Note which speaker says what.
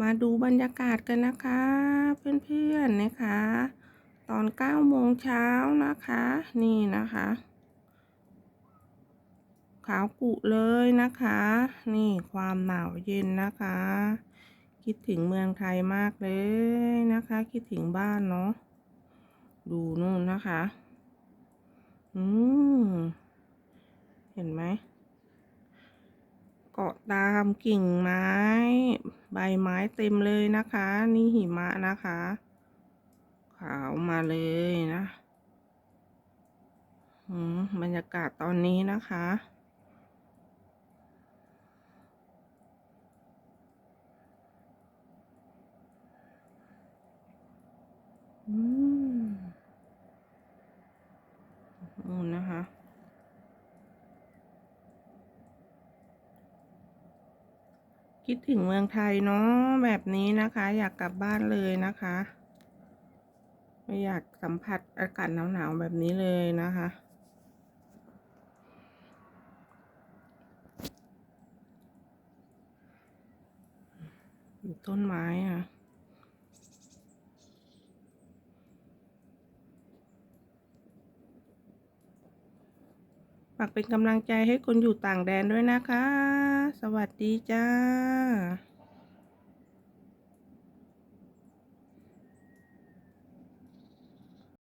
Speaker 1: มาดูบรรยากาศกันนะคะ เพื่อนๆนะคะ ตอน9โมงเช้านะคะ นี่นะคะ ขาวกุเลยนะคะ นี่ความหนาวเย็นนะคะ คิดถึงเมืองไทยมากเลยนะคะ คิดถึงบ้านเนาะดูนู่นนะคะ อืม เห็นไหม เกาะตามกิ่งไม้ ใบไม้เต็มเลยนะคะ นี่หิมะนะคะ ขาวมาเลยนะอืมบรรยากาศตอนนี้นะคะ อืมนะคะ คิดถึงเมืองไทยเนาะแบบนี้นะคะ อยากกลับบ้านเลยนะคะไม่อยากสัมผัสอากาศหนาวๆแบบนี้เลยนะคะ ต้นไม้อะากเป็นกำลังใจให้คนอยู่ต่างแดนด้วยนะคะ สวัสดีจ้า